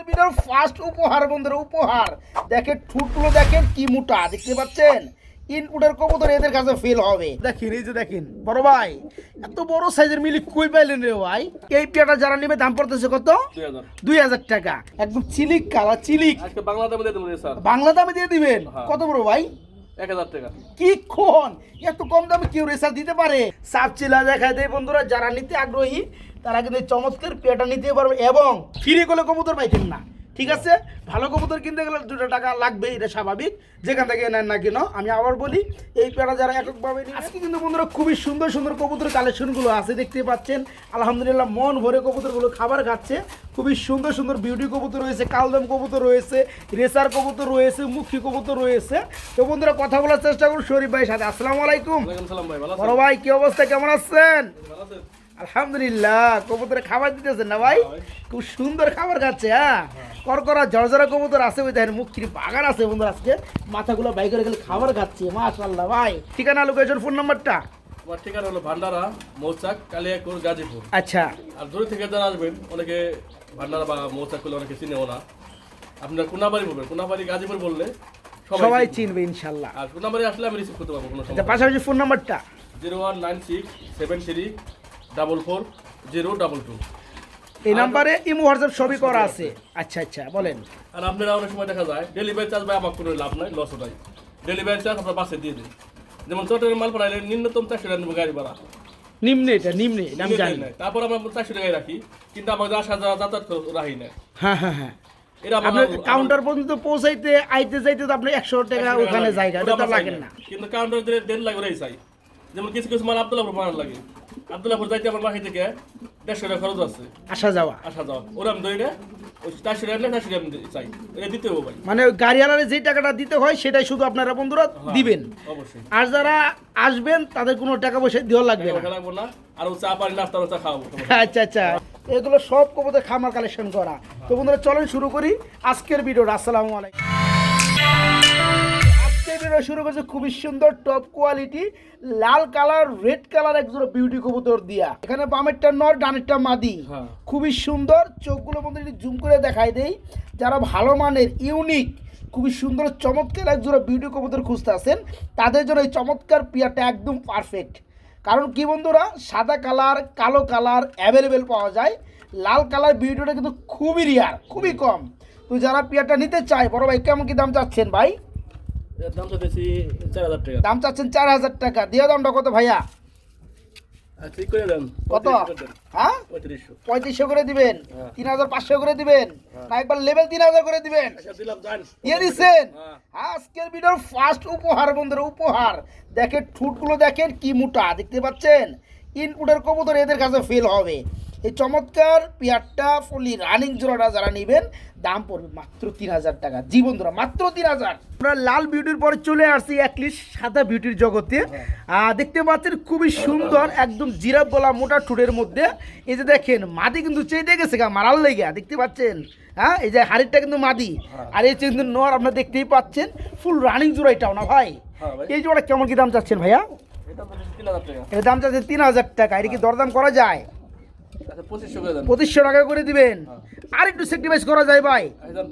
আজকের ভিডিওর ফার্স্ট উপহার বন্ধুরা উপহার। দেখেন ঠুটগুলো দেখেন কি মোটা দেখতে পাচ্ছেন? ইনপুটের কবুতর এদের কাছে ফেল হবে। দেখেন এই যে দেখেন বড় ভাই এত বড় সাইজের মিলি কই পাইলেন রে ভাই? এই পেয়াটা যারা নেবে দাম পড়তেছে কত? দুই হাজার। টাকা। একদম চিলিক কালার চিলিক। দামে দিয়ে বাংলা দামে দিয়ে দিবেন? হ্যাঁ। কত বড় ভাই? এক হাজার টাকা। কি কোন? এত কম দামে কেউ রেসার দিতে পারে? সাপ চিলা দেখায় দেয় বন্ধুরা, যারা নিতে আগ্রহী, তারা কিন্তু চমৎকার পেটা নিতে পারবে এবং ফিরে গেলে কবুতর পাইতেন না। ঠিক আছে? ভালো কবুতর কিনতে গেলে দুটো টাকা লাগবে এটা স্বাভাবিক। যেখান থেকে নেন না কেন আমি আবার বলি এই পেয়ারা যারা এককভাবে আজকে কিন্তু বন্ধুরা খুবই সুন্দর সুন্দর কবুতর কালেকশনগুলো আছে দেখতে পাচ্ছেন। আলহামদুলিল্লাহ মন ভরে কবুতরগুলো খাবার খাচ্ছে। খুবই সুন্দর সুন্দর বিউটি কবুতর রয়েছে কালদম কবুতর রয়েছে রেসার কবুতর রয়েছে মুখী কবুতর রয়েছে। তো বন্ধুরা কথা বলার চেষ্টা করুন শরীফ ভাইয়ের সাথে। আসসালামু আলাইকুম। ভাই বড় ভাই কি অবস্থা? কেমন আছেন? ভালো আছেন আলহামদুলিল্লাহ কবুতরে খাবার দিতেছেন না ভাই? খুব সুন্দর খাবার খাচ্ছে হ্যাঁ? করকরা জর্জরা কবুতর আছে ওই দেখেন মুখির বাগান আছে বন্ধু আজকে। মাথাগুলো বাই করে গেলে খাবার খাচ্ছে মাশাল্লাহ ভাই। ঠিকানা লোকেশন ফোন নাম্বারটা আমার ঠিকানা হলো ভান্ডারা মৌচাক কালিয়াকুর গাজীপুর। আচ্ছা। আর দূরে থেকে যারা আসবেন অনেকে ভান্ডারা বা মৌচাক করলে অনেকে চিনেও না। আপনার কোনাবাড়ি বলবেন কোনাবাড়ি গাজীপুর বললে সবাই চিনবে। চিনবে ইনশাল্লাহ আর কোনাবাড়ি আসলে আমি রিসিভ করতে পারব কোনো আচ্ছা সমস্যা পাশাপাশি ফোন নাম্বারটা zero one nine six seven three double four zero double two এই নাম্বারে ইমো হোয়াটসঅ্যাপ সবই করা আছে। আচ্ছা আচ্ছা বলেন। আর আপনারা অনেক সময় দেখা যায় ডেলিভারি চার্জ ভাই আমার কোনো লাভ নাই লস ওটাই ডেলিভারি চার্জ আপনার বাসে দিয়ে দিন যেমন চটের মাল পাঠাইলে ন্যূনতম চারশো টাকা নেব গাড়ি ভাড়া। নিম্নে এটা নিম্নে আমি জানি। নাই। তারপর আমরা চারশো টাকায় রাখি কিন্তু আমাদের আসা যাওয়া যাতায়াত রাখি না হ্যাঁ হ্যাঁ হ্যাঁ। আপনার কাউন্টার পর্যন্ত পৌঁছাইতে আইতে যাইতে তো আপনি একশো টাকা ওখানে জায়গা লাগে না। কিন্তু কাউন্টার দেড় লাগে ওরাই চাই যেমন কিছু কিছু মাল আবদুল্লাপুর মারার লাগে। আবদুল্লাপুর যাইতে আমার বাকি থেকে দেড়শো টাকা খরচ আছে। আসা যাওয়া। আসা যাওয়া। ওরা আমি না চারশো টাকা চারশো টাকা চাই। এটা দিতে হবে ভাই। মানে ওই গাড়িওয়ালারে যে টাকাটা দিতে হয় সেটাই শুধু আপনারা বন্ধুরা হ্যাঁ, দিবেন। অবশ্যই। আর যারা আসবেন তাদের কোনো টাকা পয়সা দেওয়া লাগবে না। আর ও চা পানি নাস্তা চা খাওয়াবো। আচ্ছা আচ্ছা। এগুলো সব কবুতর খামার কালেকশন করা। তো বন্ধুরা চলেন শুরু করি। আজকের ভিডিওটা। আসসালামু আলাইকুম। আজকের শুরু করছে খুবই সুন্দর টপ কোয়ালিটি লাল কালার রেড কালার একজোড়া বিউটি কবুতর দিয়া। এখানে বামেরটা নর ডানেরটা মাদি। হ্যাঁ। খুবই সুন্দর চোখগুলো বন্ধু যদি জুম করে দেখাই দেই। যারা ভালো মানের ইউনিক খুবই সুন্দর চমৎকার একজোড়া বিউটি কবুতর খুঁজতে আসেন তাদের জন্য এই চমৎকার পিয়াটা একদম পারফেক্ট কারণ কি বন্ধুরা? সাদা কালার কালো কালার অ্যাভেলেবেল পাওয়া যায়। লাল কালার বিউটিটা কিন্তু খুবই রিয়ার খুবই কম। তো যারা পিয়াটা নিতে চায় বড় ভাই কেমন কি দাম চাচ্ছেন ভাই? দাম চাইতেছি চার হাজার টাকা। দাম চাচ্ছেন চার হাজার টাকা। দিয়ে দামটা কত ভাইয়া? ঠিক করে দেন। কত? হ্যাঁ? পঁয়ত্রিশশো। পঁয়ত্রিশশো করে দিবেন। হ্যাঁ। তিন হাজার পাঁচশো করে দিবেন। না একবার লেভেল তিন হাজার করে দিবেন। আচ্ছা দিয়ে দিচ্ছেন হ্যাঁ। আজকের ভিডিওর ফার্স্ট উপহার বন্ধুরা উপহার। দেখেন ঠুটগুলো দেখেন কি মোটা দেখতে পাচ্ছেন? ইনপুটের কবুতর এদের কাছে ফেল হবে। এই চমৎকার পেয়ারটা ফুলি রানিং জোড়াটা যারা নেবেন দাম পড়বে মাত্র তিন হাজার টাকা। জীবন ধরা মাত্র তিন হাজার। আমরা লাল বিউটির পরে চলে আসছি অ্যাটলিস্ট সাদা বিউটির জগতে। আহ, দেখতে পাচ্ছেন খুবই সুন্দর একদম জিরাফ গলা মোটা ঠুটের মধ্যে। এই যে দেখেন মাদি কিন্তু চেয়ে গেছে গা মারাল লেগে দেখতে পাচ্ছেন? হ্যাঁ এই যে হাড়িটা কিন্তু মাদি আর এই কিন্তু নর আপনারা দেখতেই পাচ্ছেন ফুল রানিং জোড়া এটাও না ভাই? হ্যাঁ এই জোড়া কেমন কি দাম চাচ্ছেন ভাইয়া? এটা এর দাম চাচ্ছেন তিন হাজার টাকা এটা কি দরদাম করা যায়? পঁচিশশো দেন। পঁচিশশো টাকা করে দিবেন। আর একটু স্যাক্রিফাইস করা যায় ভাই। আচ্ছা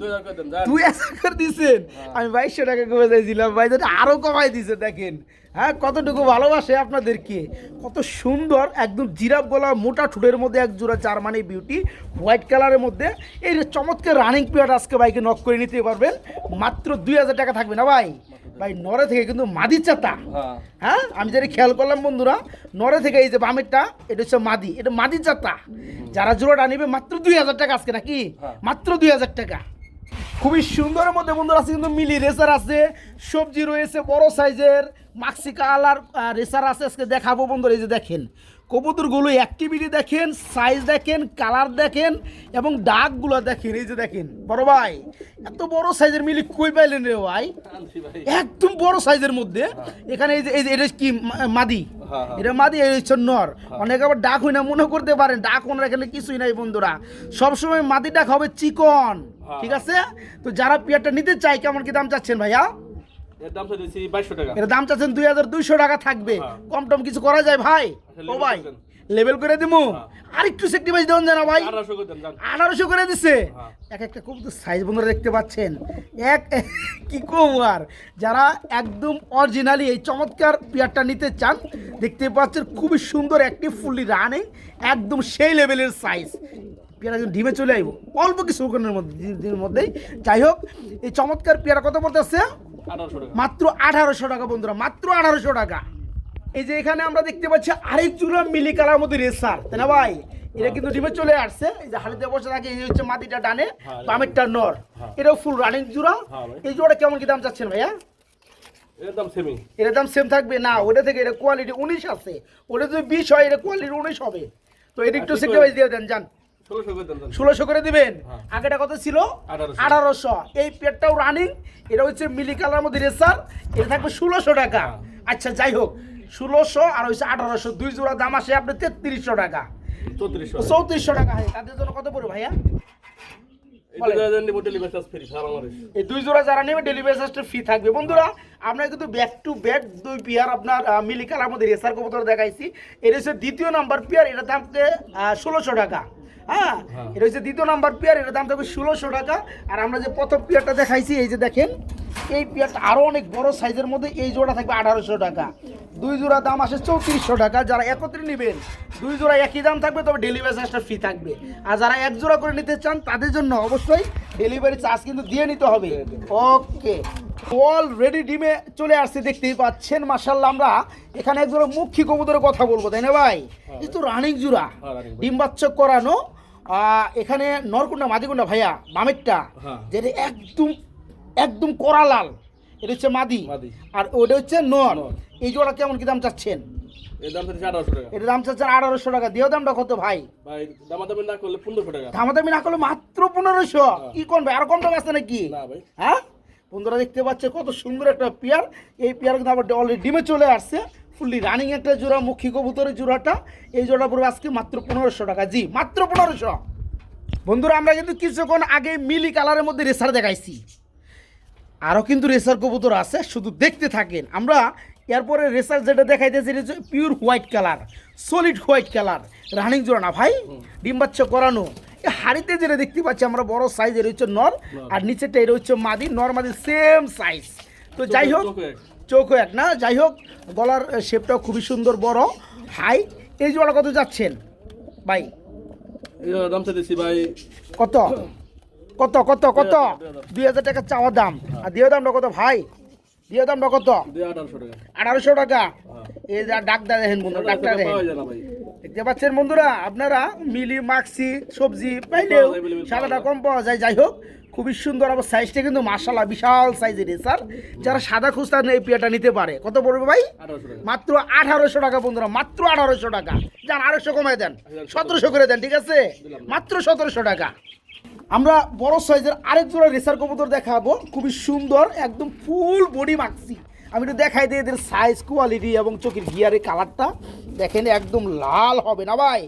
দুই হাজার করে করে দিছেন? আমি বাইশশো টাকা কমে চাইছিলাম ভাই যেটা আরও কমাই দিছে দেখেন। হ্যাঁ কতটুকু ভালোবাসে আপনাদেরকে। কত সুন্দর একদম জিরাফ গলা মোটা ঠুটের মধ্যে এক জোড়া জার্মানি বিউটি হোয়াইট কালারের মধ্যে। এই যে চমৎকার রানিং পিরিয়ড আজকে বাইকে নক করে নিতে পারবেন। মাত্র দুই হাজার টাকা থাকবে না ভাই? ভাই নরে থেকে কিন্তু মাদি চাতা। হ্যাঁ। হ্যাঁ? আমি যেটা খেয়াল করলাম বন্ধুরা নরে থেকে এই যে বামেরটা এটা হচ্ছে মাদি এটা মাদি চাতা। যারা জোড়াটা নিবে মাত্র দুই হাজার টাকা আজকে নাকি? হ্যাঁ। মাত্র দুই হাজার টাকা। খুবই সুন্দরের মধ্যে বন্ধুরা আছে কিন্তু মিলি রেসার আছে সবজি রয়েছে বড় সাইজের মাক্সি কালার রেসার আছে আজকে দেখাবো বন্ধুরা এই যে দেখেন। কবুতরগুলো অ্যাক্টিভিটি দেখেন সাইজ দেখেন কালার দেখেন এবং ডাকগুলো দেখেন এই যে দেখেন বড় ভাই এত বড় সাইজের মিলি কই পাইলেন রে ভাই? একদম বড় সাইজের মধ্যে। এখানে এই যে এই যে এটা কি মাদি? হ্যাঁ, হ্যাঁ। এটা মাদি এই হচ্ছে নর। অনেকে আবার ডাক হই না মনে করতে পারেন ডাক ওনার এখানে কিছুই নাই বন্ধুরা। সবসময় মাদি ডাক হবে চিকন হ্যাঁ। ঠিক আছে? তো যারা পেয়ারটা নিতে চায় কেমন কি দাম চাচ্ছেন ভাইয়া? এর দাম চাইতেছি বাইশশো টাকা। দাম চাচ্ছেন দুইশো টাকা থাকবে। হ্যাঁ। কম টম কিছু করা যায় ভাই? ও ভাই লেভেল করে দিমু। আর একটু সেক্টিভাইজ দেন জানা ভাই। আঠারোশো করে দিছে? হ্যাঁ। এক একটা কবুতর সাইজ বন্ধুরা দেখতে পাচ্ছেন। এক কি কম আর? যারা একদম অরিজিনালি এই চমৎকার পেয়ারটা নিতে চান দেখতে পাচ্ছেন খুবই সুন্দর একটি ফুললি রানিং একদম সেই লেভেলের সাইজ পেয়ারা কিন্তু ডিমে চলে আইব। অল্প কিছু মধ্যে দিনের মধ্যেই। যাই হোক এই চমৎকার পেয়ারা কত পড়তেছে? মাত্র আঠারোশো টাকা বন্ধুরা মাত্র আঠারোশো টাকা। এই যে এখানে আমরা দেখতে পাচ্ছি আরেক জোড়া মিলি কালার মধ্যে রেসার তাই না ভাই? এটা কিন্তু ডিমে চলে আসছে এই যে হাড়িতে বসে থাকে এই হচ্ছে মাটিটা ডানে হ্যাঁ। বামেরটা নর। হ্যাঁ। এটাও ফুল রানিং জোড়া। হ্যাঁ এই জোড়া কেমন কি দাম চাচ্ছেন ভাইয়া? এর দাম সেম থাকবে? না ওটা থেকে এটা কোয়ালিটি উনিশ আছে। ওটা যদি বিশ হয় এটা কোয়ালিটি উনিশ হবে। তো এটা একটু সেক্রিফাইস দিয়ে দেন যান। ষোলোশো করে দিবেন? হ্যাঁ। আগেটা কত ছিল? আঠারোশো। এই পেটটাও রানিং এটা হচ্ছে মিলি কালার মধ্যে রেসার এটা থাকবে ষোলোশো টাকা। হ্যাঁ। আচ্ছা যাই হোক ষোলোশো আর হচ্ছে আঠারোশো দুই জোড়া দাম আসে আপনার তেত্রিশশো টাকা। চৌত্রিশশো। টাকা হয়। তাদের জন্য কত পড়বে ভাইয়া? এই ফ্রি দুই জোড়া যারা নেবে ডেলিভারি চার্জটা ফি থাকবে। বন্ধুরা আমরা কিন্তু ব্যাক টু ব্যাক দুই পেয়ার আপনার মিলি কালার মধ্যে রেসার কবুতর দেখাইছি। এটা হচ্ছে দ্বিতীয় নাম্বার পেয়ার এটা দাম ষোলোশো টাকা। হ্যাঁ? হ্যাঁ। এটা হচ্ছে দ্বিতীয় নাম্বার পেয়ার এটা দাম থাকবে ষোলোশো টাকা। আর আমরা যে প্রথম পেয়ারটা দেখাইছি এই যে দেখেন এই পেয়ারটা আরও অনেক বড় সাইজের মধ্যে এই জোড়া থাকবে আঠারোশো টাকা। দুই জোড়া দাম আসে চৌত্রিশশো টাকা। যারা একত্রে নেবেন দুই জোড়া একই দাম থাকবে তবে ডেলিভারি চার্জটা ফ্রি থাকবে। আর যারা এক জোড়া করে নিতে চান তাদের জন্য অবশ্যই ডেলিভারি চার্জ কিন্তু দিয়ে নিতে হবে। ওকে অলরেডি ডিমে চলে আসছে দেখতেই পাচ্ছেন মাসাল্লাহ আমরা এখানে এক জোড়া মুখী কবুতরের কথা বলব তাই না ভাই? এই তো রানিং জোড়া। হ্যাঁ, ডিম বাচ্চা করানো এখানে নরকুন্ডা মাদিকুন্ডা ভাইয়া বামেরটা হ্যাঁ। যেটা একদম একদম কড়া লাল। এটা হচ্ছে মাদি। আর ওটা হচ্ছে নর। এই জোড়া কেমন কি দাম চাচ্ছেন? এটা দাম চাচ্ছেন আঠারোশো টাকা। দিয়েও দামটা কত ভাই? দামাদামি না করলে পনেরোশো টাকা। দামাদামি না করলে মাত্র পনেরোশো। কি কোন ভাই? আরও কম দাম আছে নাকি? না ভাই। হ্যাঁ? বন্ধুরা দেখতে পাচ্ছে কত সুন্দর একটা পেয়ার। এই পেয়ার কিন্তু আবার অলরেডি ডিমে চলে আসছে। ফুললি রানিং একটা জোড়া মুখী কবুতরের জোড়াটা। এই জোড়া পড়বে আজকে মাত্র পনেরোশো টাকা। জি মাত্র পনেরোশো। বন্ধুরা আমরা কিন্তু কিছুক্ষণ আগে মিলি কালারের মধ্যে রেসার দেখাইছি। আরও কিন্তু রেসার কবুতর আছে শুধু দেখতে থাকেন। আমরা এরপরে রেসার যেটা দেখাইতেছি এটা pure white colour solid white colour running জোড়া না ভাই? ডিম বাচ্চা করানো। এই হাড়িতে যেটা দেখতে পাচ্ছি আমরা বড় সাইজ এটা হচ্ছে নর আর নিচেটা এটা হচ্ছে মাদি নর মাদি সেম সাইজ তো যাই হোক চোখে এক। না যাই হোক গলার শেপটাও খুবই সুন্দর বড় হাই এই জোড়া কত যাচ্ছেন? ভাই। দাম চাইতেছি ভাই। কত? কত কত কত? দুই হাজার টাকা চাওয়া দাম। আর দিয়ে দামটা কত ভাই? দিয়ে দামটা কত? আঠারোশো টাকা। হ্যাঁ। এই যা ডাক্তার দেখেন বন্ধুরা আঠারোশো ডাক্তার দেখেন। দেখতে পাচ্ছেন বন্ধুরা আপনারা মিলি মাক্সি সবজি পাইলেও সাদাটা কম পাওয়া যায়। যাই হোক খুবই সুন্দর আবার সাইজটা কিন্তু মার্শাল্লাহ বিশাল সাইজের স্যার যারা সাদা খুস্তা এই পেয়াটা নিতে পারে। কত পড়বে ভাই? মাত্র আঠারোশো টাকা বন্ধুরা মাত্র আঠারোশো টাকা। যান আড়াইশো কমায় দেন। সতেরোশো করে দেন ঠিক আছে? মাত্র সতেরোশো টাকা। আমরা বড় সাইজের আরেক জোড়া রেসার কবুতর দেখাবো। খুবই সুন্দর একদম ফুল বডি মাখছি আমি একটু দেখাই দিই এদের সাইজ কোয়ালিটি এবং চোখের গিয়ারের কালারটা দেখেন একদম লাল হবে না ভাই?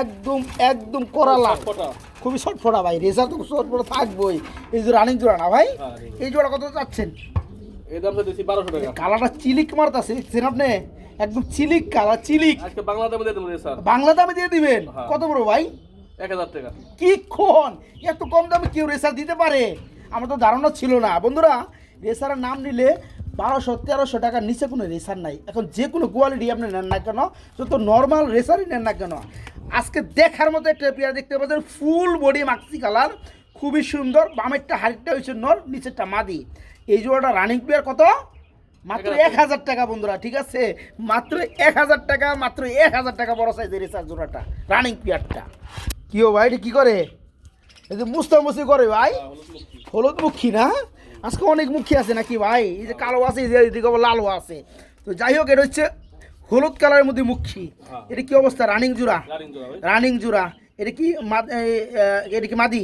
একদম একদম করা লাল। খুবই শর্টফোটা ভাই। রেসার তো শর্টফোটা থাকবোই। এই যে রানিং জোড়া না ভাই? হ্যাঁ, এই জোড়া কত চাচ্ছেন? কালারটা চিলিক মারতাছে দেখছেন আপনি? একদম চিলিক কালার চিলিক। আজকে বাংলা দামে দিয়ে দেবো স্যার বাংলা দামে দিয়ে দিবেন? হ্যাঁ। কত বড় ভাই? এক হাজার টাকা। কি কোন এত কম দামে কেউ রেসার দিতে পারে? আমার তো ধারণা ছিল না। বন্ধুরা রেসারের নাম নিলে বারোশো তেরোশো টাকার নিচে কোনো রেসার নাই। এখন যে কোনো কোয়ালিটি আপনি নেন না কেন যত নর্মাল রেসারই নেন না কেন আজকে দেখার মতো একটা পেয়ার দেখতে পাচ্ছেন ফুল বডি মাক্সি কালার খুবই সুন্দর বামেরটা হাড়িটা হচ্ছে নর নিচেরটা মাদি। এই জোড়াটা রানিং পেয়ার কত? মাত্র এক হাজার টাকা বন্ধুরা ঠিক আছে? মাত্র এক হাজার টাকা মাত্র এক হাজার টাকা বড় সাইজের রেসার জোড়াটা রানিং পেয়ারটা কি ভাই এটা কি করে? এই যে মুস্তামুস্তি করে ভাই? হলুদ মুখী না? আজকে অনেক মুখী আছে নাকি ভাই? এই যে কালো আছে এদিকে আবার লালও আছে। তো যাই হোক এটা হচ্ছে হলুদ কালারের মধ্যে মুখী। হ্যাঁ। এটা কি অবস্থা? রানিং জোড়া? রানিং রানিং এটা কি এটা কি মাদি?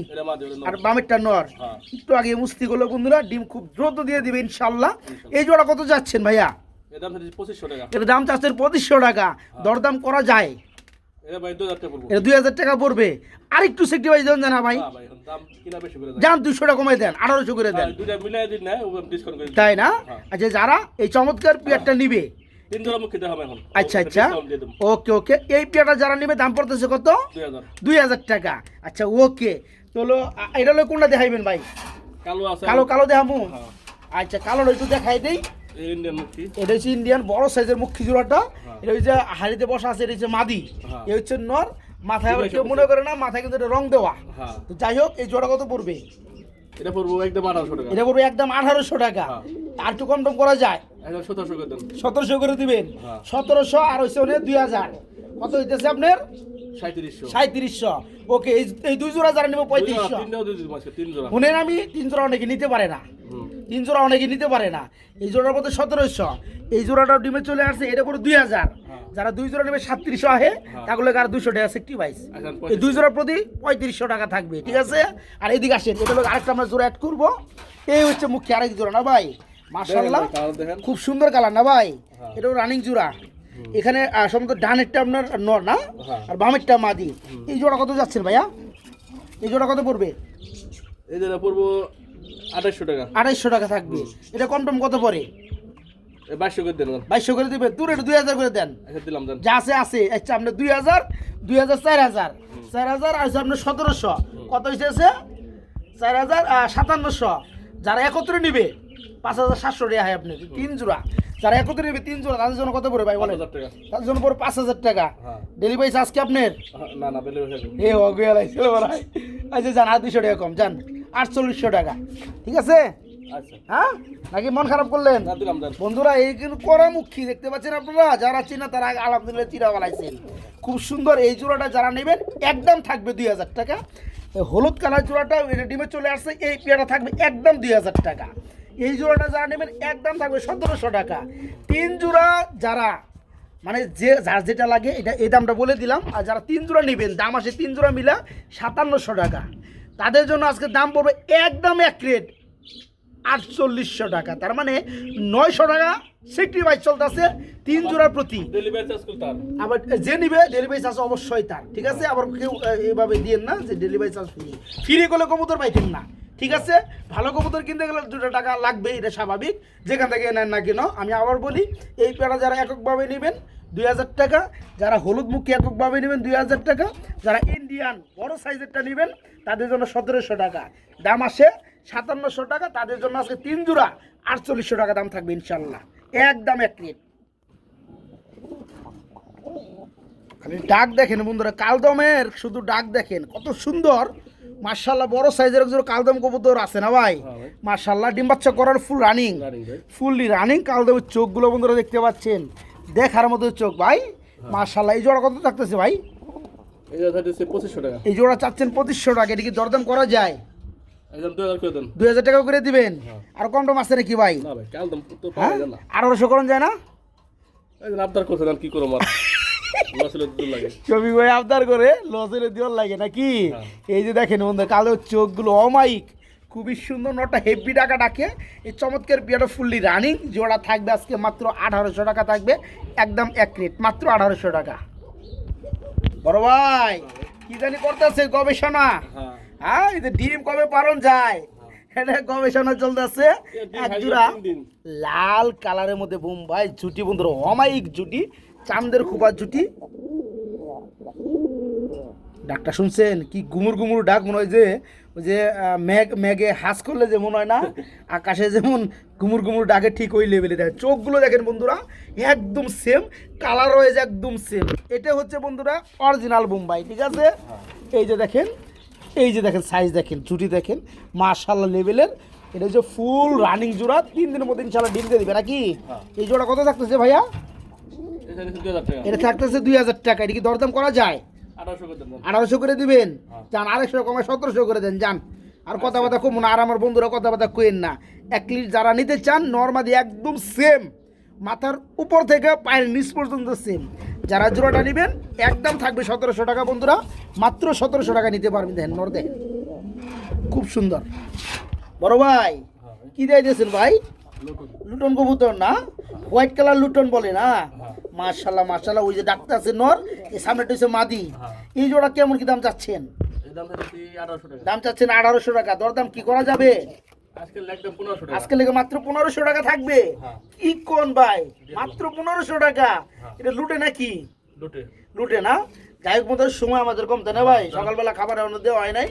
আর বামেরটা নর। হ্যাঁ। একটু আগে মুস্তি করল বন্ধুরা ডিম খুব দ্রুত দিয়ে দিবে ইনশাল্লাহ। এই জোড়া কত যাচ্ছেন ভাইয়া? এটা দাম চাচ্ছেন পঁচিশশো টাকা। দরদাম করা যায়। এটা দুই হাজার টাকা পড়বে। আর একটু সেক্টিভাইজ দেন জানা না ভাই যান দুশো টাকা কমে দেন আঠারোশো করে দেন। দিন। তাই না? হ্যাঁ। আচ্ছা যারা এই চমৎকার পেয়ারটা নিবে। দেখাবো এখন। আচ্ছা আচ্ছা। ওকে ওকে। এই পেয়ারটা যারা নেবে দাম পড়তেছে কত? দুই হাজার। টাকা। আচ্ছা ওকে। আ- এটা হলো কোনটা দেখাইবেন ভাই? কালো কালো কালো দেখাবো? হ্যাঁ। আচ্ছা কালোটা একটু দেখাই দেই। এটা হচ্ছে ইন্ডিয়ান বড় সাইজের মুখী জোড়াটা হ্যাঁ। এটা হচ্ছে হাড়িতে বসা আছে এটা হচ্ছে মাদি। হ্যাঁ। এ হচ্ছে নর মাথায় কেউ মনে করে না মাথায় কিন্তু এটা রং দেওয়া। হ্যাঁ। তো যাই হোক এই জোড়া কত পড়বে? এটা পড়ব একদম আঠারোশো টাকা। এটা পড়বে একদম আঠারোশো টাকা। হ্যাঁ। আর একটু কম টম করা যায়? সতেরোশো করে দিবেন? হ্যাঁ। সতেরোশো আর হচ্ছে অনেক দুই হাজার। কত হইতেছে আপনার? সাঁত্রিশশো। ওকে এই এই দুই জোড়া যারা নেব পঁয়ত্রিশশো। শুনেন আমি তিন জোড়া অনেকে নিতে পারে না। তিন জোড়া অনেকে নিতে পারে না। এই জোড়ার মধ্যে সতেরোশো। এই জোড়াটা ডিমে চলে আসছে এটা করে দুই হাজার। হ্যাঁ। যারা দুই জোড়া নেবে সাতত্রিশশো আহে হ্যাঁ। তাগুলো আর দুশো টাকা সিক্সটি বাইশ আচ্ছা, এই দুই জোড়ার প্রতি পঁয়ত্রিশশো টাকা থাকবে ঠিক আছে? আর এদিকে আসেন এটা হলো আরেকটা আমরা জোড়া অ্যাড করব। এই হচ্ছে মুখ্য আরেক জোড়া না ভাই? মার্শাল্লাহ খুব সুন্দর কালার না ভাই? হ্যাঁ। এটাও রানিং জোড়া। এখানে সম্ভবত ডানেরটা আপনার নর না। আর বামেরটা মাদি। এই জোড়া কত যাচ্ছেন ভাইয়া? এই জোড়া কত পড়বে? এই জোড়া পড়ব আঠাশশো টাকা। আড়াইশো টাকা থাকবে। এটা কম টম কত পড়ে? এই বাইশশো করে বাইশশো করে দিবেন দূরে দুই হাজার করে দেন। আচ্ছা দিলাম দেন। যা আছে আছে। আচ্ছা আপনার দুই হাজার দুই হাজার চার হাজার। চার হাজার আর আপনার সতেরোশো। কত হয়েছে চার হাজার সাতান্নশো। যারা একত্রে নিবে পাঁচ হাজার সাতশো টাকা হয় আপনি তিন জোড়া। যারা একত্রে নিবে তিন জোড়া তাদের জন্য কত পড়বে ভাই হাজার তাদের জন্য পড়বে পাঁচ হাজার টাকা। ডেলিভারি চার্জ কি আপনার? না না বেলে বসে এ অগুয়া লাগছিল ভাই আচ্ছা যান আর দুশো টাকা কম যান। আটচল্লিশশো টাকা। ঠিক আছে? আচ্ছা। হ্যাঁ? নাকি মন খারাপ করলেন? বন্ধুরা এই কিন্তু করামুখী দেখতে পাচ্ছেন আপনারা? যারা চিনা তারা আলহামদুলিল্লাহ চিরা বালাইছেন খুব সুন্দর এই জোড়াটা যারা নেবেন একদম থাকবে দুই হাজার টাকা। হলুদ কালার জোড়াটা ডিমে চলে আসছে এই পেয়ারা থাকবে একদম দুই হাজার টাকা। এই জোড়াটা যারা নেবেন একদম থাকবে সতেরোশো টাকা। তিন জোড়া যারা মানে যে যার যেটা লাগে এটা এই দামটা বলে দিলাম। আর যারা তিন জোড়া নেবেন দাম আসে তিন জোড়া মিলা সাতান্নশো টাকা। তাদের জন্য আজকে দাম পড়বে একদম এক রেট আটচল্লিশশো টাকা। তার মানে নয়শো টাকা সিক্সটি বাইশ চলতেছে তিন জোড়ার প্রতি। ডেলিভারি চার্জ করতে আবার যে নিবে ডেলিভারি চার্জ অবশ্যই তার। ঠিক আছে? আবার কেউ এভাবে দিয়েন না যে ডেলিভারি চার্জ ফ্রি ফ্রি করলে কবুতর পাইতেন না। ঠিক আছে? ভালো কবুতর কিনতে গেলে দুটো টাকা লাগবে এটা স্বাভাবিক। যেখান থেকে নেন না কেন আমি আবার বলি এই পেয়ারা যারা এককভাবে নেবেন দুই হাজার টাকা। যারা হলুদ মুখী এককভাবে নেবেন দুই হাজার টাকা। যারা ইন্ডিয়ান বড় সাইজেরটা নেবেন তাদের জন্য সতেরোশো টাকা। দাম আসে সাতান্নশো টাকা তাদের জন্য আজকে তিন জোড়া আটচল্লিশশো টাকা দাম থাকবে ইনশাল্লাহ। একদম এক রেট খালি ডাক দেখেন বন্ধুরা কালদমের শুধু ডাক দেখেন কত সুন্দর। মার্শাল্লাহ বড় সাইজের একজন কালদম কবুতর আছে না ভাই? হ্যাঁ মার্শাল্লাহ ডিম বাচ্চা করার ফুল রানিং ফুললি রানিং কালদমের চোখগুলো বন্ধুরা দেখতে পাচ্ছেন। দেখার মতো চোখ ভাই। মার্শাল্লাহ এই জোড়া কত থাকতেছে ভাই? এই জোড়া টাকা। এই জোড়া চাচ্ছেন পঁচিশশো টাকা এটা কি দরদাম করা যায়? দুই হাজার টাকা করে দিবেন? হ্যাঁ। আর কম টম আছে নাকি ভাই? হ্যাঁ? যায় না। আঠারোশো করণ যায় না? আবদার করছেন কি ছবি ভাই আবদার করে লসের লাগে নাকি? হ্যাঁ। এই যে দেখেন বন্ধু কালো চোখগুলো অমাইক খুবই সুন্দর নটা হেভি টাকা ডাকে। এই চমৎকার বিয়াটা ফুললি রানিং জোড়া থাকবে আজকে মাত্র আঠারোশো টাকা থাকবে। একদম এক রেট মাত্র আঠারোশো টাকা। বড় ভাই কি জানি করতেছে গবেষণা? হ্যাঁ। হ্যাঁ এই যে ডিম কবে পালন যায়? এটা গবেষণা চলতেছে। এক জোড়া লাল কালারের মধ্যে বোম্বাই জুটি বন্ধুরা অমায়িক জুটি চান্দের খুবার জুটি। ডাকটা শুনছেন? কি গুমুর গুমুর ডাক মনে হয় যে যে মেঘ মেঘে হাস করলে যে মনে হয় না আকাশে যেমন গুমুর গুমুর ডাকে ঠিক ওই লেভেলে দেখেন চোখগুলো দেখেন বন্ধুরা একদম সেম কালার রয়েছে একদম সেম এটা হচ্ছে বন্ধুরা অরিজিনাল বোম্বাই ঠিক আছে? এই যে দেখেন এই যে দেখেন সাইজ দেখেন জুটি দেখেন মাশাল্লাহ লেভেলের এটা হচ্ছে ফুল রানিং জোড়া তিন দিনের মধ্যে ইনশাল্লাহ ডিম দিয়ে দিবে নাকি? হ্যাঁ। এই জোড়া কত থাকতেছে ভাইয়া? এটা থাকতেছে দুই হাজার টাকা এটা কি দরদাম করা যায়? আঠারোশো করে দিবেন? হ্যাঁ। যান আড়াইশো কমে সতেরোশো করে দেন যান। আর কথাবার্তা কমুন আর আমার বন্ধুরা কথাবার্তা কইেন না। এক লিট যারা নিতে চান নর্মালি একদম সেম মাথার উপর থেকে পায়ের নিচ পর্যন্ত সেম যারা জোড়াটা নেবেন একদম থাকবে সতেরোশো টাকা বন্ধুরা। মাত্র সতেরোশো টাকা নিতে পারবেন দেখেন নর দেখেন খুব সুন্দর। বড় ভাই হ্যাঁ। কি দিয়ে দিয়েছেন ভাই। লুটন। কবুতর না? হোয়াইট কালার লুটন বলে না? হ্যাঁ। মার্শাল্লাহ মার্শাল্লাহ ওই যে ডাক্তার আছে নর এই সামনেটা হচ্ছে মাদি। হ্যাঁ। এই জোড়া কেমন কি দাম চাচ্ছেন? দাম থাকতেছে আঠারোশো টাকা। দাম চাচ্ছেন আঠারোশো টাকা। দরদাম কি করা যাবে? আজকে লেগে মাত্র পনেরোশো টাকা থাকবে? হ্যাঁ। কি কোন ভাই? মাত্র পনেরোশো টাকা। হ্যাঁ। এটা লুটে নাকি? লুটে। না? যাই হোক মতো সময় আমাদের কমতে না ভাই সকালবেলা খাবার এখনও দেওয়া হয় নাই।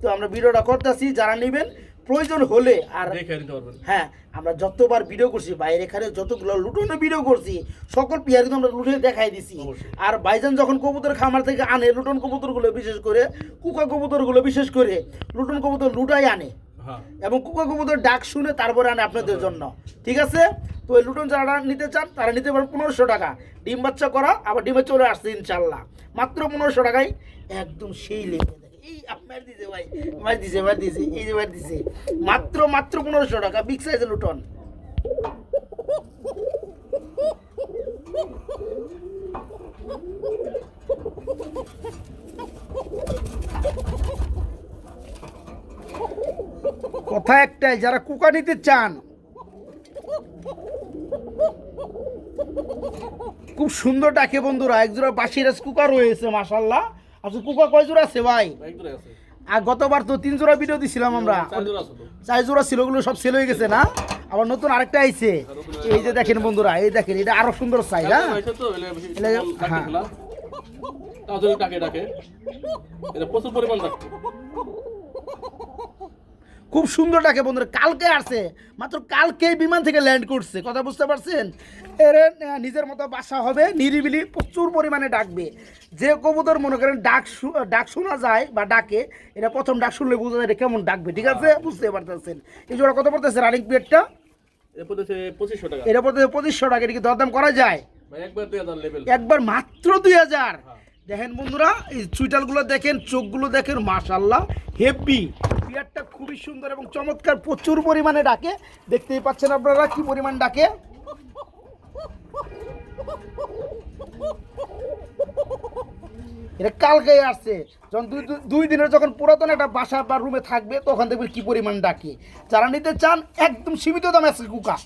তো আমরা ভিডিওটা করতেছি যারা নেবেন প্রয়োজন হলে আর হ্যাঁ আমরা যতবার ভিডিও করছি বাইরে এখানে যতগুলো লুটোনো ভিডিও করছি সকল পিয়ার কিন্তু আমরা লুটে দেখাই দিছি। আর বাইজান যখন কবুতর খামার থেকে আনে লুটন কবুতরগুলো বিশেষ করে কুকা কবুতরগুলো বিশেষ করে লুটন কবুতর লুটাই আনে। হ্যাঁ। এবং কুকা কবুতর ডাক শুনে তারপরে আনে আপনাদের জন্য। ঠিক আছে? তো এই লুটন যারা নিতে চান তারা নিতে পারেন পনেরোশো টাকা। ডিম বাচ্চা করা আবার ডিমে চলে আসছে ইনশাল্লাহ মাত্র পনেরোশো টাকায় একদম সেই লেগে মাত্র মাত্র পনেরোশো টাকা বিগ সাইজের লুটন। কথা একটাই, যারা কুকা নিতে চান, খুব সুন্দর ডাকে বন্ধুরা, একজোড়া বাসিরাজ কুকা রয়েছে মাসাল্লাহ আচ্ছা কুকুর কয় জোড়া আছে ভাই? আর গতবার তো তিন জোড়া ভিডিও দিছিলাম আমরা। চার জোড়া আছে চার জোড়া ছিল ওগুলো সব সেল হয়ে গেছে না? আবার নতুন আরেকটা আইছে। এই যে দেখেন বন্ধুরা এই দেখেন এটা আরও সুন্দর সাইজ হ্যাঁ? খুব সুন্দর ডাকে বন্ধুরা কালকে আসছে। মাত্র কালকেই বিমান থেকে ল্যান্ড করছে কথা বুঝতে পারছেন? এর নিজের মতো বাসা হবে নিরিবিলি প্রচুর পরিমাণে ডাকবে। যে কবুতর মনে করেন ডাক ডাক শোনা যায় বা ডাকে এটা প্রথম ডাক শুনলে বোঝা যায় কেমন ডাকবে ঠিক আছে? বুঝতে পারতেছেন। এই জোড়া কত পড়তেছে রানিং পিরিয়ডটা এটা পড়তেছে পঁচিশশো টাকা। এটা কি দরদাম করা যায়? একবার মাত্র দুই হাজার। হ্যাঁ। দেখেন বন্ধুরা এই চুইটালগুলো দেখেন চোখগুলো দেখেন মাশাল্লাহ হেভি পিয়ারটা খুবই সুন্দর এবং চমৎকার প্রচুর পরিমাণে ডাকে। দেখতেই পাচ্ছেন আপনারা কি পরিমাণ ডাকে? এটা কালকে আসছে। যখন দুই দুই- দিনের যখন পুরাতন একটা বাসা বা রুমে থাকবে, তখন দেখবেন কি পরিমাণ ডাকে। যারা নিতে চান, একদম সীমিত দামে আছে কুকা।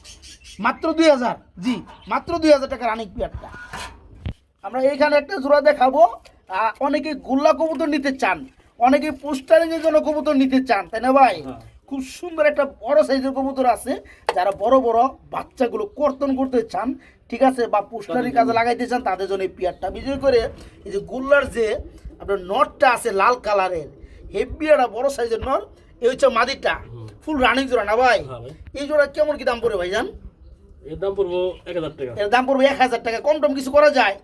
মাত্র দুই হাজার। জি, মাত্র দুই হাজার টাকার আনিক পিয়ারটা আমরা এইখানে একটা জোড়া দেখাবো। অনেকে গোল্লা কবুতর নিতে চান। অনেকে পোস্টারিং এর জন্য কবুতর নিতে চান তাই না ভাই? হ্যাঁ। খুব সুন্দর একটা বড় সাইজের কবুতর আছে যারা বড় বড় বাচ্চাগুলো কর্তন করতে চান ঠিক আছে বা পোস্টারিং কাজে লাগাইতে চান তাদের জন্য এই পিয়ারটা। বিশেষ করে এই যে গোল্লার যে আপনার নটটা আছে লাল কালারের হেভি একটা বড় সাইজের নট এই হচ্ছে মাদিটা। ফুল রানিং জোড়া না ভাই? হ্যাঁ এই জোড়া কেমন কি দাম পড়বে ভাই জান এর দাম পড়ব এক হাজার টাকা। এর দাম পড়বে এক হাজার টাকা। কম টম কিছু করা যায়?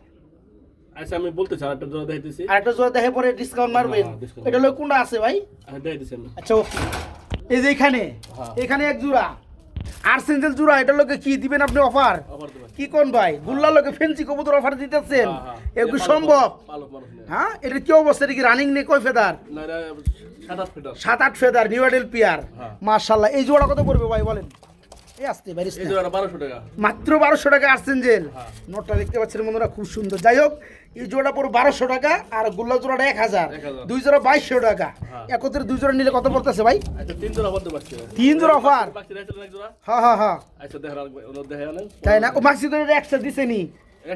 আচ্ছা আমি বলতেছি আর একটা জোড়া দেখাইতেছি আর একটা জোড়া দেখে পরে ডিসকাউন্ট মারবেন। হ্যাঁ, এটা হলো কোনটা আছে ভাই। দেখাইতেছি আমি। আচ্ছা ওকে। এই যে এখানে হ্যাঁ। এখানে এক জোড়া। আর্সেঞ্জেল জোড়া এটা লোকে কি দিবেন আপনি অফার কি কোন ভাই? গুল্লা লোকে ফেন্সি কবুতর অফার দিতেছেন। হ্যাঁ, হ্যাঁ। এগুলো সম্ভব। হ্যাঁ এটা কি অবস্থা? এটা কি রানিং নেই? কয় ফেদার? সাত আট ফেদার। নিউ এডেল পিয়ার হ্যাঁ। মার্শাল্লাহ এই জোড়া কত পড়বে ভাই বলেন? মাত্র বারোশো টাকা আর্সেঞ্জেল হ্যাঁ। নোটটা দেখতে পাচ্ছেন বন্ধুরা খুব সুন্দর। যাই হোক এই জোড়া পড়ো বারোশো টাকা আর গোল্লা জোড়াটা এক হাজার। দুই জোড়া বাইশশো টাকা। হ্যাঁ। একত্রে দুই জোড়া নিলে কত পড়তেছে ভাই? তিন জোড়া হ্যাঁ হ্যাঁ হ্যাঁ। তাই না? ও মাক্সি তো একসাথে দিছে নি।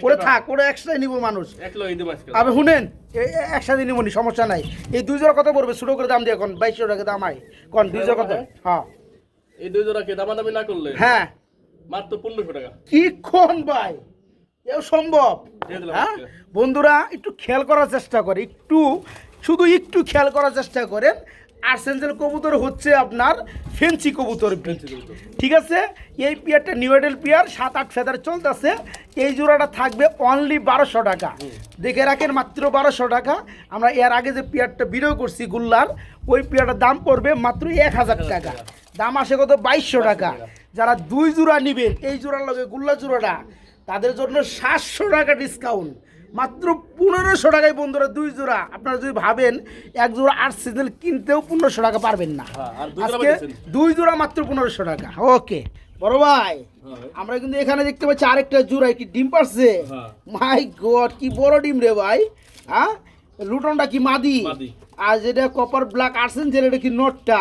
ওরে থাক ওরে একসাথে নিব মানুষ। আবে শুনেন একসাথে নিব নি সমস্যা নাই। এই দুই জোড়া কত পড়বে? ছোটো করে দাম দিয়ে এখন। বাইশশো টাকা দাম আয়। কোন দুই জোড়া কত? হ্যাঁ। এই দুই জোড়া কে দামাদামি না করলে? হ্যাঁ। মাত্র পনেরোশো টাকা। কি কোন ভাই? এও সম্ভব। হ্যাঁ? বন্ধুরা একটু খেয়াল করার চেষ্টা করে। একটু শুধু একটু খেয়াল করার চেষ্টা করেন। আর্সেঞ্জেল কবুতর হচ্ছে আপনার ফেন্সি কবুতর। ঠিক আছে? এই পিয়ারটা নিউডেল পিয়ার সাত আট ফেদার চলতেছে। এই জোড়াটা থাকবে অনলি বারোশো টাকা। দেখে রাখেন মাত্র বারোশো টাকা। আমরা এর আগে যে পিয়ারটা ভিডিও করছি গুল্লার ওই পিয়ারটার দাম পড়বে মাত্র এক হাজার টাকা। দাম আসে কত? বাইশশো টাকা। যারা দুই জোড়া নেবেন এই জোড়ার লগে গুল্লা জোড়াটা তাদের জন্য সাতশো টাকা ডিসকাউন্ট মাত্র পনেরোশো টাকায় বন্ধুরা দুই জোড়া। আপনারা যদি ভাবেন এক জোড়া আট সিজন কিনতেও পনেরোশো টাকা পারবেন না। হ্যাঁ, দুই জোড়া আজকে দুই জোড়া মাত্র পনেরোশো টাকা। ওকে বড় ভাই হ্যাঁ। আমরা কিন্তু এখানে দেখতে পাচ্ছি আরেকটা জোড়া কি ডিম পারছে? হ্যাঁ। মাই গড কি বড় ডিম রে ভাই হ্যাঁ? লুটনটা কি মাদি। আর যেটা কপার ব্ল্যাক আর্সেন যেটা কি নোটটা।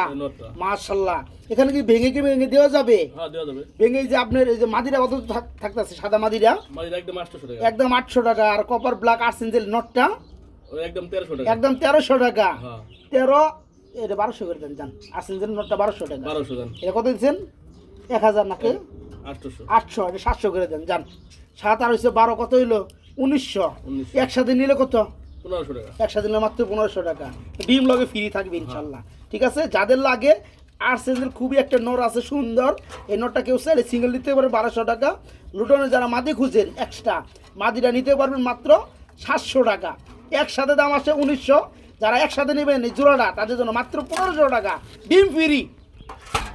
মাশাল্লাহ। এখানে কি ভেঙে কি ভেঙে দেওয়া যাবে? হ্যাঁ দেওয়া যাবে। ভেঙে যে আপনার এই যে মাদিরা কত থাক- থাকতেছে? সাদা মাদিরা? একদম আটশোশো টাকা। একদম আটশো টাকা। আর কপার ব্ল্যাক আর্সেন যে নোটটা একদম তেরোশো টাকা। একদম তেরোশো টাকা। হ্যাঁ। তেরো এটা বারোশো করে দেন আসেন যেন নোটটা বারোশো টাকা। দেন। এটা কত দিচ্ছেন? এক হাজার নাকি? এটা সাতশো করে দেন যান সাত আর হচ্ছে বারো কত হইল? উনিশশো। উনিশশো। একসাথে নিলে কত? পনেরোশো টাকা। একসাথে নিলে মাত্র পনেরোশো টাকা। ডিম লগে ফ্রি থাকবে ইনশাল্লাহ। ঠিক আছে? যাদের লাগে আর সেজের খুবই একটা নর আছে, সুন্দর। এই নরটা কেউ চাইলে সিঙ্গেল নিতে পারবেন বারোশো টাকা। লুটনে যারা মাদি খুঁজেন এক্সট্রা মাদিটা নিতে পারবেন মাত্র সাতশো টাকা। একসাথে দাম আছে উনিশশো। যারা একসাথে নেবেন এই জোড়াটা, তাদের জন্য মাত্র পনেরোশো টাকা। ডিম ফ্রি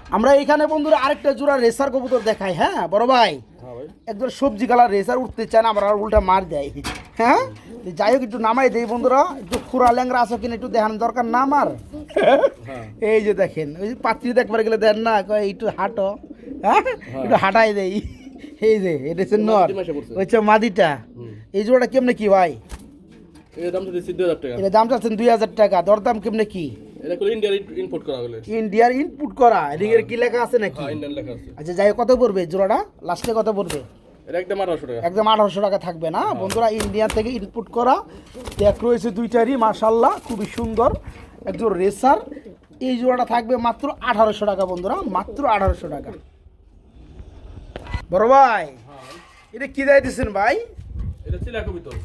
আমরা এখানে বন্ধুরা আরেকটা জোড়া রেসার কবুতর দেখাই হ্যাঁ? বড় ভাই। হ্যাঁ একদম সবজি কালার রেসার উঠতে চায় না আমরা উল্টা মার দেয়। হ্যাঁ? যাই হোক একটু নামাই দেই বন্ধুরা। একটু খুরা ল্যাংরা আসো কিনা একটু দেখানো দরকার না আমার হ্যাঁ। এই যে দেখেন ওই যে পাত্রী দেখবার গেলে দেন না একটু হাঁটো। হ্যাঁ? একটু হাঁটাই দেই। এই যে এটা হচ্ছে নর। হচ্ছে মাদিটা। এই জোড়াটা কেমনে কি ভাই? এর দাম চাচ্ছেন দুই হাজার টাকা। দরদাম কেমনে কি? এটা করে ইন্ডিয়ার ইম্পোর্ট করা হলে। ইন্ডিয়ার ইনপুট করা। এদিকে কি লেখা আছে নাকি? হ্যাঁ ইন্ডিয়ান লেখা আছে। আচ্ছা যাই কত পড়বে জোড়াটা? লাস্টে কত পড়বে? এটা একদম আঠারোশো টাকা। একদম আঠারোশো টাকা থাকবে না। বন্ধুরা ইন্ডিয়া থেকে ইনপুট করা। ট্যাগ রয়েছে দুইটারই মার্শাল্লাহ খুবই সুন্দর। একজন রেসার এই জোড়াটা থাকবে মাত্র আঠারোশো টাকা বন্ধুরা মাত্র আঠারোশো টাকা। বড় ভাই এটা কি দেয় দিচ্ছেন ভাই?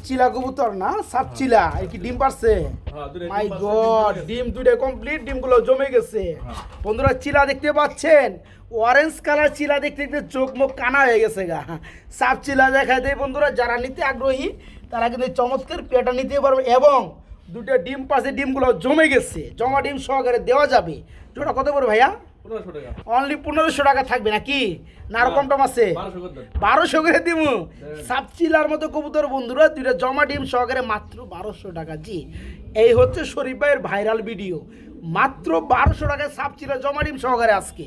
চিলা কবিতর। না? সাপ চিলা কি ডিম পারছে? হ্যাঁ মাই গড ডিম দুটো কমপ্লিট ডিমগুলো জমে গেছে। বন্ধুরা চিলা দেখতে পাচ্ছেন? অরেঞ্জ কালার চিলা দেখতে দেখতে চোখ মুখ কানা হয়ে গেছে গা। সাপ চিলা দেখায় দেয় বন্ধুরা যারা নিতে আগ্রহী তারা কিন্তু চমৎকার পেটা নিতে পারবে এবং দুটো ডিম পাশে ডিমগুলো জমে গেছে। জমা ডিম সহকারে দেওয়া যাবে। জোড়া কত পড়বে ভাইয়া? অনলি পনেরোশো টাকা থাকবে নাকি? না আরও কম টম আছে। বারোশো করে দিমু। সাপ চিলার সাপচিলার মতো কবুতর বন্ধুরা দুইটা জমা ডিম সহকারে মাত্র বারোশো টাকা। জি এই হচ্ছে শরীফ ভাইয়ের ভাইরাল ভিডিও। মাত্র বারোশো টাকায় সাপচিলা জমা ডিম সহকারে আজকে।